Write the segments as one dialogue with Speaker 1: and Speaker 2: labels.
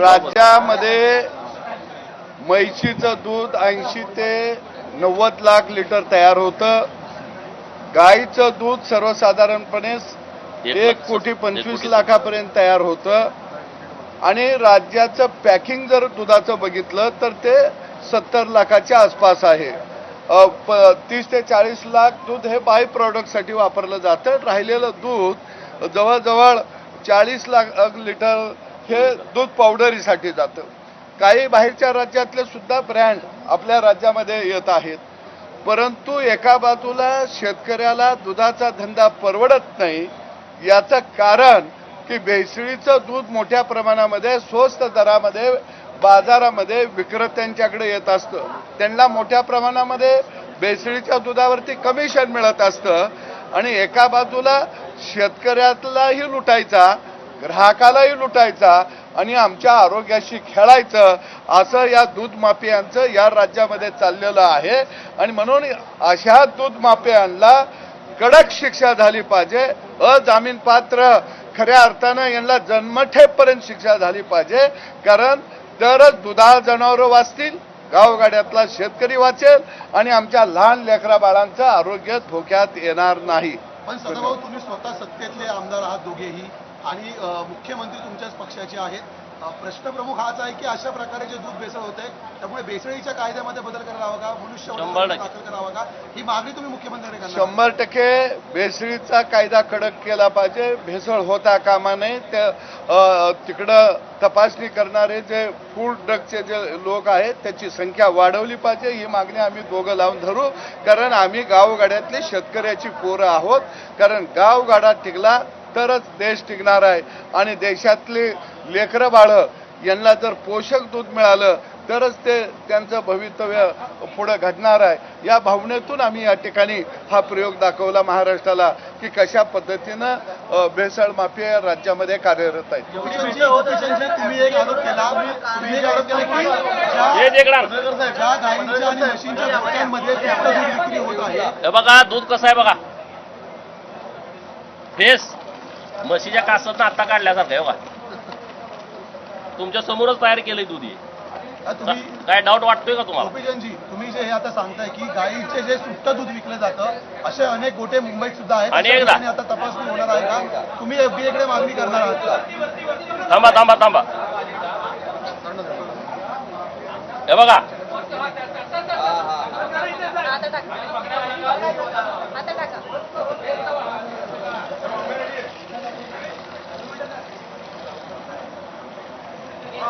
Speaker 1: राज्यामध्ये म्हैशीचं दूध ऐंशी ते नव्वद लाख लिटर तयार होतं. गाईचं दूध सर्वसाधारणपणे एक कोटी पंचवीस लाखापर्यंत तयार होतं. आणि राज्याचं पॅकिंग जर दुधाचं बघितलं तर ते सत्तर लाखाच्या आसपास आहे. तीस ते चाळीस लाख दूध हे बाय प्रॉडक्टसाठी वापरलं जातं. राहिलेलं दूध जवळजवळ चाळीस लाख लिटर हे दूध पावडरीसाठी जातं. काही बाहेरच्या राज्यातले सुद्धा ब्रँड आपल्या राज्यामध्ये येत आहेत. परंतु एका बाजूला शेतकऱ्याला दुधाचा धंदा परवडत नाही याचं कारण की भेसळीचं दूध मोठ्या प्रमाणामध्ये स्वस्त दरामध्ये बाजारामध्ये विक्रेत्यांच्याकडे येत असतं. त्यांना मोठ्या प्रमाणामध्ये भेसळीच्या दुधावरती कमिशन मिळत असतं आणि एका बाजूला शेतकऱ्यालाही लुटायचा ग्राहकालाही लुटायचा आणि आमच्या आरोग्याशी खेळायचं असं या दूध माफियांचं या राज्यामध्ये चाललेलं आहे. आणि म्हणून अशा दूध माफियांना कडक शिक्षा झाली पाहिजे अजामीन पात्र खऱ्या अर्थानं यांना जन्मठेपर्यंत शिक्षा झाली पाहिजे कारण तरच दुधाळ जनावरं वाचतील गावगाड्यातला शेतकरी वाचेल आणि आमच्या लहान लेकरा बाळांचं आरोग्य धोक्यात येणार नाही.
Speaker 2: पण सदाभाऊ तुम्ही स्वतः सत्तेतले आमदार आहात दोघेही. आणि मुख्यमंत्री तुमच्याच पक्षाचे आहेत. प्रश्न प्रमुख हाच आहे की अशा प्रकारे जे दूध भेसळ होते त्यामुळे भेसळीच्या कायद्यामध्ये बदल करावा का?
Speaker 3: शंभर
Speaker 2: मनुष्य
Speaker 3: टक्के.
Speaker 2: दाखल करावा का? ही मागणी तुम्ही मुख्यमंत्र्यांकडे करणार
Speaker 1: शंभर टक्के भेसळीचा कायदा कडक केला पाहिजे. भेसळ होता कामा नये. त्या तिकडं तपासणी करणारे जे फूड ड्रगचे जे लोक आहेत त्याची संख्या वाढवली पाहिजे. ही मागणी आम्ही दोघं लावून धरू. कारण आम्ही गावगाड्यातले शेतकऱ्याची पोरं आहोत. कारण गावगाडा टिकला तरच देश टिकणार आहे. आणि देशातली लेकरं बाळं यांना जर पोषक दूध मिळालं तरच ते त्यांचं भवितव्य पुढे घडणार आहे. या भावनेतून आम्ही या ठिकाणी हा प्रयोग दाखवला महाराष्ट्राला की कशा पद्धतीनं भेसळ माफिया या राज्यामध्ये कार्यरत आहेत.
Speaker 3: हे
Speaker 2: आहे.
Speaker 3: हे बघा दूध कसं आहे बघा. फेस. म्हशीच्या कासात आता काढल्यासारखं आहे बघा. तुमच्या समोरच तयार केलंय दूध हे. काय डाऊट वाटतोय का तुम्हाला?
Speaker 2: तुम्ही जे हे आता सांगताय की गायीचे जे सुट्ट दूध विकलं जातं असे अनेक गोटे मुंबईत सुद्धा आहेत.
Speaker 3: आणि
Speaker 2: अशा
Speaker 3: एकदा.
Speaker 2: ठिकाणी आता तपासणी होणार आहे का? तुम्ही एफडीए कडे मागणी करणार आहात का?
Speaker 3: थांबा थांबा थांबा. हे बघा
Speaker 4: आता टाका आता टाका
Speaker 2: गोपीचंदजी तुम्ही एफडीए कडे
Speaker 3: आणि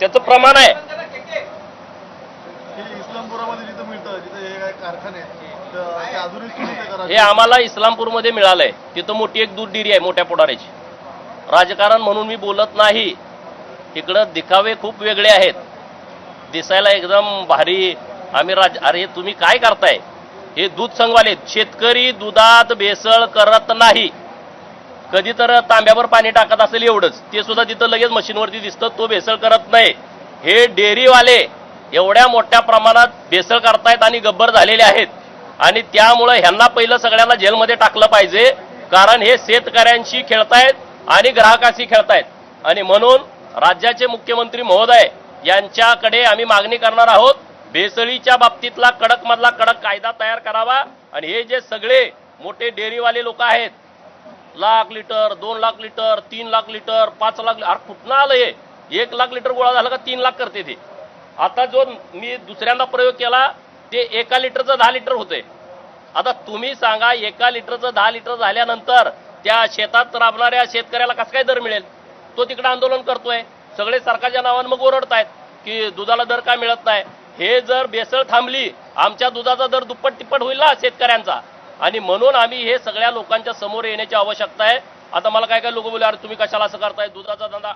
Speaker 3: त्याचं प्रमाण आहे.
Speaker 2: हे
Speaker 3: हे आम्हाला इस्लामपूरमध्ये मिळालंय. तिथं मोठी एक दूध डेअरी आहे मोठ्या पोटाऱ्याची राजकारण म्हणून मी बोलत नाही. तिकडं दिखावे खूप वेगळे आहेत. दिसायला एकदम भारी. आम्ही राज अरे तुम्ही काय करताय? हे दूध संघवाले शेतकरी दुधात भेसळ करत नाही. कधी तर तांब्यावर पाणी टाकत असेल एवढंच. ते सुद्धा तिथं लगेच मशीनवरती दिसतं तो भेसळ करत नाही. हे डेअरीवाले एवढ्या मोठ्या प्रमाणात भेसळ करतायत आणि गब्बर झालेले आहेत. आणि त्यामुळं ह्यांना पहिलं सगळ्यांना जेलमध्ये टाकलं पाहिजे कारण हे शेतकऱ्यांशी खेळतायत आणि ग्राहकाशी खेळतायत. आणि म्हणून राज्याचे मुख्यमंत्री महोदय यांच्याकडे आम्ही मागणी करणार आहोत भेसळीच्या बाबतीतला कडक मधला कडक कायदा तयार करावा. आणि हे जे सगळे मोठे डेअरीवाले लोक आहेत लाख लिटर दोन लाख लिटर तीन लाख लिटर पाच लाख अरे कुठनं आलं हे एक लाख लिटर गोळा झाला का तीन लाख करते ते. आता जो मी दुसऱ्यांदा प्रयोग केला ते एका लिटरचं दहा लिटर होते आता तुम्ही सांगा एका लिटरचं दहा लिटर झाल्यानंतर त्या शेतात राबणाऱ्या शेतकऱ्याला कसं काय दर मिळेल? तो तिकडे आंदोलन करतोय. सगळे सरकारच्या नावानं मग ओरडतायत की दुधाला दर का मिळत नाही? हे जर बेसळ थांबली आमच्या दुधाचा दर दुप्पट तिप्पट होईल ना शेतकऱ्यांचा. आणि म्हणून आम्ही हे सगळ्या लोकांच्या समोर येण्याची आवश्यकता आहे. आता मला काय काय लोक बोलले? अरे तुम्ही कशाला असं करताय? दुधाचा धंदा